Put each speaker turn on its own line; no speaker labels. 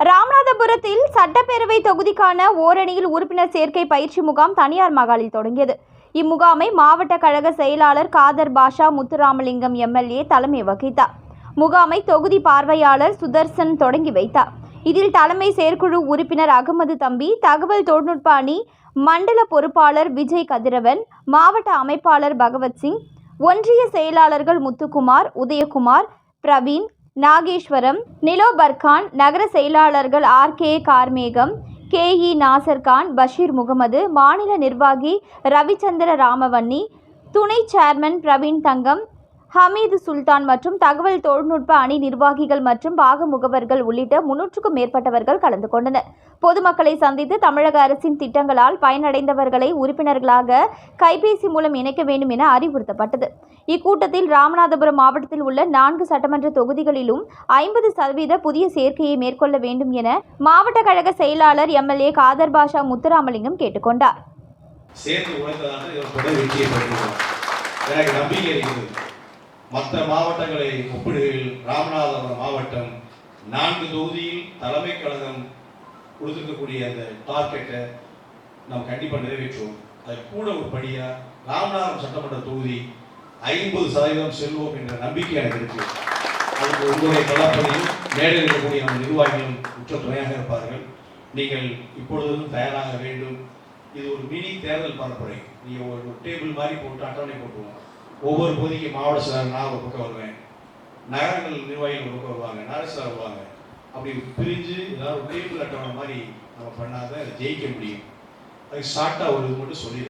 ராமநாதபுரத்தில் சட்டப்பேரவை தொகுதிக்கான ஓரணியில் உறுப்பினர் சேர்க்கை பயிற்சி முகாம் தனியார் மகாலில் தொடங்கியது. இம்முகாமை மாவட்ட கழக செயலாளர் காதர் பாஷா முத்துராமலிங்கம் எம்எல்ஏ தலைமை வகித்தார். முகாமை தொகுதி பார்வையாளர் சுதர்சன் தொடங்கி வைத்தார். இதில் தலைமை செயற்குழு உறுப்பினர் அகமது தம்பி தகவல் தொழில்நுட்ப அணி மண்டல பொறுப்பாளர் விஜய் கதிரவன் மாவட்ட அமைப்பாளர் பகவத்சிங் ஒன்றிய செயலாளர்கள் முத்துக்குமார் உதயகுமார் பிரவீன் நாகேஸ்வரம் நிலோபர்கான் நகர செயலாளர்கள் R. K. Karmegam K. E. Nasar Khan Basheer Mohammed மாநில நிர்வாகி ரவிச்சந்திர ராமவன்னி துணை சேர்மன் பிரவீன் தங்கம் ஹமீது சுல்தான் மற்றும் தகவல் தொழில்நுட்ப அணி நிர்வாகிகள் மற்றும் பாக முகவர்கள் உள்ளிட்ட முன்னூற்றுக்கும் மேற்பட்டவர்கள் கலந்து கொண்டனர். பொதுமக்களை சந்தித்து தமிழக அரசின் திட்டங்களால் பயனடைந்தவர்களை உறுப்பினர்களாக கைபேசி மூலம் இணைக்க வேண்டும் என அறிவுறுத்தப்பட்டது. இக்கூட்டத்தில் ராமநாதபுரம் மாவட்டத்தில் உள்ள நான்கு சட்டமன்ற தொகுதிகளிலும் ஐம்பது சதவீத புதிய சேர்க்கையை மேற்கொள்ள வேண்டும் என மாவட்ட கழக செயலாளர் எம்எல்ஏ காதர் பாஷா முத்துராமலிங்கம் கேட்டுக்கொண்டார்
சேர்ந்து உழைத்ததாக இவர் தொடர் வெற்றியை பெற்றுள்ளார் எனக்கு நம்பிக்கை இருக்கிறது. மற்ற மாவட்டங்களை ஒப்பிடுகையில் ராமநாதபுரம் மாவட்டம் நான்கு தொகுதியில் தலைமை கழகம் கொடுத்துருக்கக்கூடிய அந்த டார்கெட்டை நாம் கண்டிப்பாக நிறைவேற்றுவோம். அது கூட ஒரு படியாக ராமநாதபுரம் சட்டமன்ற தொகுதி ஐம்பது சதவீதம் செல்வோம் என்ற நம்பிக்கை எனக்கு இருக்கு. அதுக்கு உங்களுடைய தளப்பதியும் மேடையில் இருக்கக்கூடிய நம்ம நிர்வாகிகளும் உற்ற துணையாக இருப்பார்கள். நீங்கள் இப்பொழுதும் தயாராக வேண்டும். இது ஒரு மினி தேர்தல் பரப்புரை. நீங்கள் ஒரு டேபிள் மாதிரி போட்டு அட்டவணை போட்டுருவோம். ஒவ்வொரு பகுதிக்கு மாவட்ட சார் நான் ஒரு பக்கம் வருவேன். நகரங்கள் நிர்வாகிகள் ஒரு பக்கம் வருவாங்க. நகரசர் வருவாங்க. அப்படி பிரிஞ்சு ஏதாவது ஒரு டேபிள் அட்டவணை மாதிரி நம்ம பண்ணாதான் ஜெயிக்க முடியும். அதுக்கு ஷார்ட்டாக ஒரு இது மட்டும் சொல்லி